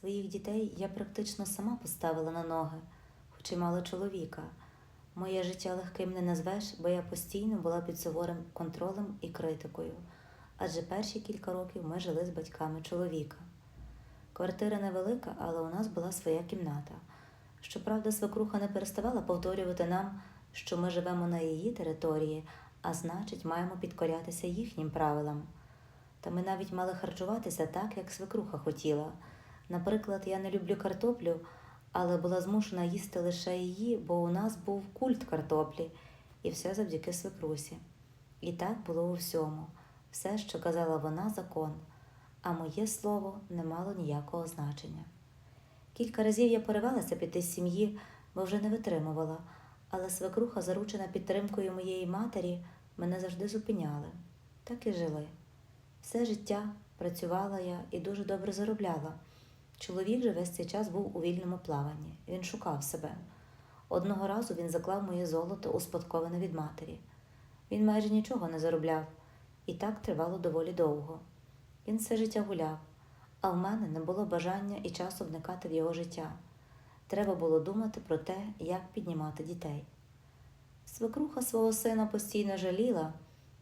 Своїх дітей я практично сама поставила на ноги, хоч і мала чоловіка. Моє життя легким не назвеш, бо я постійно була під суворим контролем і критикою, адже перші кілька років ми жили з батьками чоловіка. Квартира невелика, але у нас була своя кімната. Щоправда, свекруха не переставала повторювати нам, що ми живемо на її території, а значить, маємо підкорятися їхнім правилам. Та ми навіть мали харчуватися так, як свекруха хотіла. Наприклад, я не люблю картоплю, але була змушена їсти лише її, бо у нас був культ картоплі, і все завдяки свекрусі. І так було у всьому. Все, що казала вона, закон, а моє слово не мало ніякого значення. Кілька разів я поривалася піти з сім'ї, бо вже не витримувала, але свекруха, заручена підтримкою моєї матері, мене завжди зупиняли. Так і жили. Все життя працювала я і дуже добре заробляла. Чоловік же весь цей час був у вільному плаванні. Він шукав себе. Одного разу він заклав моє золото, успадковане від матері. Він майже нічого не заробляв, і так тривало доволі довго. Він все життя гуляв, а в мене не було бажання і часу вникати в його життя. Треба було думати про те, як піднімати дітей. Свекруха свого сина постійно жаліла,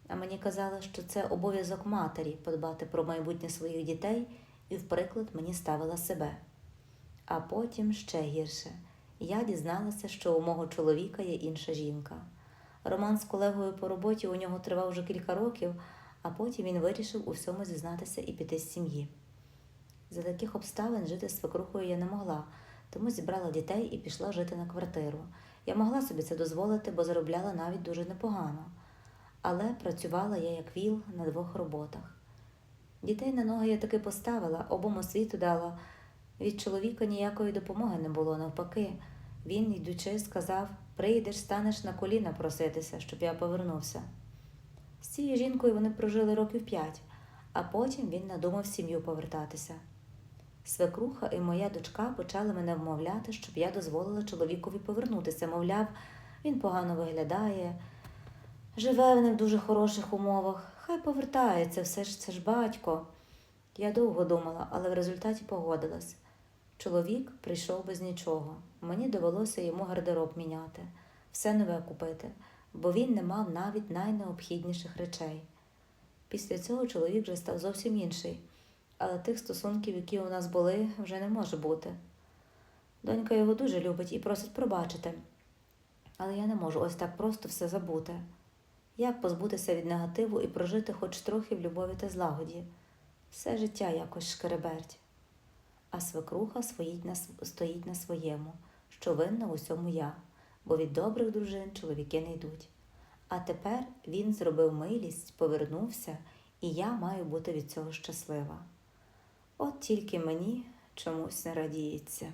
а мені казала, що це обов'язок матері подбати про майбутнє своїх дітей і в приклад мені ставила себе. А потім ще гірше. Я дізналася, що у мого чоловіка є інша жінка. Роман з колегою по роботі у нього тривав вже кілька років, а потім він вирішив у всьому зізнатися і піти з сім'ї. За таких обставин жити з свекрухою я не могла, тому зібрала дітей і пішла жити на квартиру. Я могла собі це дозволити, бо заробляла навіть дуже непогано. Але працювала я як віл на двох роботах. Дітей на ноги я таки поставила, обом освіту дала. Від чоловіка ніякої допомоги не було, навпаки. Він, йдучи, сказав: прийдеш, станеш на коліна проситися, щоб я повернувся. З цією жінкою вони прожили років п'ять, а потім він надумав сім'ю повертатися. Свекруха і моя дочка почали мене вмовляти, щоб я дозволила чоловікові повернутися. Мовляв, він погано виглядає, живе в не в дуже хороших умовах. Хай повертається, все ж це ж батько. Я довго думала, але в результаті погодилась. Чоловік прийшов без нічого. Мені довелося йому гардероб міняти, все нове купити, бо він не мав навіть найнеобхідніших речей. Після цього чоловік вже став зовсім інший, але тих стосунків, які у нас були, вже не може бути. Донька його дуже любить і просить пробачити, але я не можу ось так просто все забути. Як позбутися від негативу і прожити хоч трохи в любові та злагоді? Все життя якось шкереберть. А свекруха стоїть на, своєму, що винна в усьому я, бо від добрих дружин чоловіки не йдуть. А тепер він зробив милість, повернувся, і я маю бути від цього щаслива. От тільки мені чомусь не радіється.